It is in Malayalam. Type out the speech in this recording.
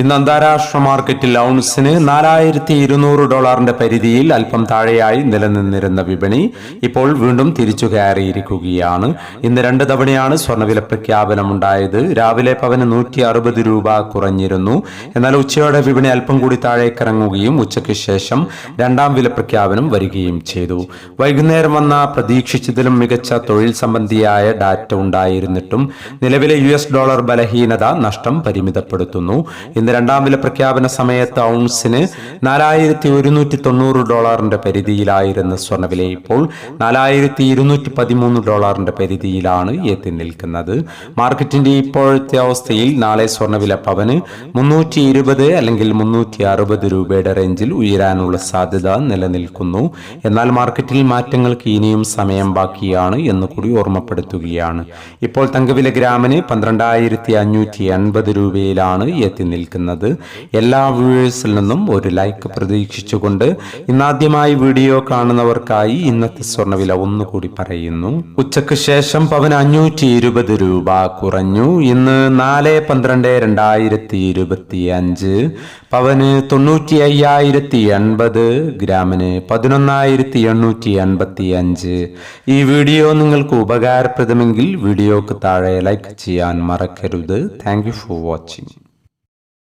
ഇന്ന് അന്താരാഷ്ട്ര മാർക്കറ്റിൽ ഔൺസിന് നാലായിരത്തി ഇരുന്നൂറ് ഡോളറിന്റെ പരിധിയിൽ അല്പം താഴെയായി നിലനിന്നിരുന്ന വിപണി ഇപ്പോൾ വീണ്ടും തിരിച്ചു കയറിയിരിക്കുകയാണ്. ഇന്ന് രണ്ട് തവണയാണ് സ്വർണവില പ്രഖ്യാപനമുണ്ടായത്. രാവിലെ പവന് നൂറ്റി അറുപത് രൂപ കുറഞ്ഞിരുന്നു. എന്നാൽ ഉച്ചയോടെ വിപണി അല്പം കൂടി താഴേക്കിറങ്ങുകയും ഉച്ചയ്ക്ക് ശേഷം രണ്ടാം വില പ്രഖ്യാപനം വരികയും ചെയ്തു. വൈകുന്നേരം വന്ന പ്രതീക്ഷിച്ചതിലും മികച്ച തൊഴിൽ സംബന്ധിയായ ഡാറ്റ ഉണ്ടായിരുന്നിട്ടും നിലവിലെ യു ഡോളർ ബലഹീനത നഷ്ടം പരിമിതപ്പെടുത്തുന്നു. ഇന്ന് രണ്ടാം വില പ്രഖ്യാപന സമയത്ത് ഔൺസിന് നാലായിരത്തി ഒരുന്നൂറ്റി തൊണ്ണൂറ് ഡോളറിന്റെ പരിധിയിലായിരുന്ന സ്വർണവില ഇപ്പോൾ നാലായിരത്തി ഇരുന്നൂറ്റി പതിമൂന്ന് ഡോളറിന്റെ പരിധിയിലാണ് എത്തി നിൽക്കുന്നത്. മാർക്കറ്റിന്റെ ഇപ്പോഴത്തെ അവസ്ഥയിൽ നാളെ സ്വർണവില പവന് മുന്നൂറ്റി ഇരുപത് അല്ലെങ്കിൽ മുന്നൂറ്റി അറുപത് രൂപയുടെ റേഞ്ചിൽ ഉയരാനുള്ള സാധ്യത നിലനിൽക്കുന്നു. എന്നാൽ മാർക്കറ്റിൽ മാറ്റങ്ങൾക്ക് ഇനിയും സമയം ബാക്കിയാണ് എന്ന് കൂടി ഓർമ്മപ്പെടുത്തുകയാണ്. ഇപ്പോൾ തങ്കവില ഗ്രാമിന് പന്ത്രണ്ടായിരത്തി അഞ്ഞൂറ്റി എൺപത് രൂപയിലാണ് എത്തി നിൽക്കുന്നത്. എല്ലാ വ്യൂവേഴ്സിൽ നിന്നും ഒരു ലൈക്ക് പ്രതീക്ഷിച്ചുകൊണ്ട് ഇന്നാദ്യമായി വീഡിയോ കാണുന്നവർക്കായി ഇന്നത്തെ സ്വർണവില ഒന്നുകൂടി പറയുന്നു. ഉച്ചയ്ക്ക് ശേഷം പവൻ അഞ്ഞൂറ്റി ഇരുപത് രൂപ കുറഞ്ഞു. ഇന്ന് നാല് പന്ത്രണ്ട് രണ്ടായിരത്തി ഇരുപത്തി അഞ്ച് പവന് തൊണ്ണൂറ്റി അയ്യായിരത്തി എൺപത് ഗ്രാമിന് പതിനൊന്നായിരത്തി എണ്ണൂറ്റി എൺപത്തി അഞ്ച് ഈ വീഡിയോ നിങ്ങൾക്ക് ഉപകാരപ്രദമെങ്കിൽ വീഡിയോക്ക് താഴെ ലൈക്ക് ചെയ്യാൻ മറക്കരുത്. Thank you for watching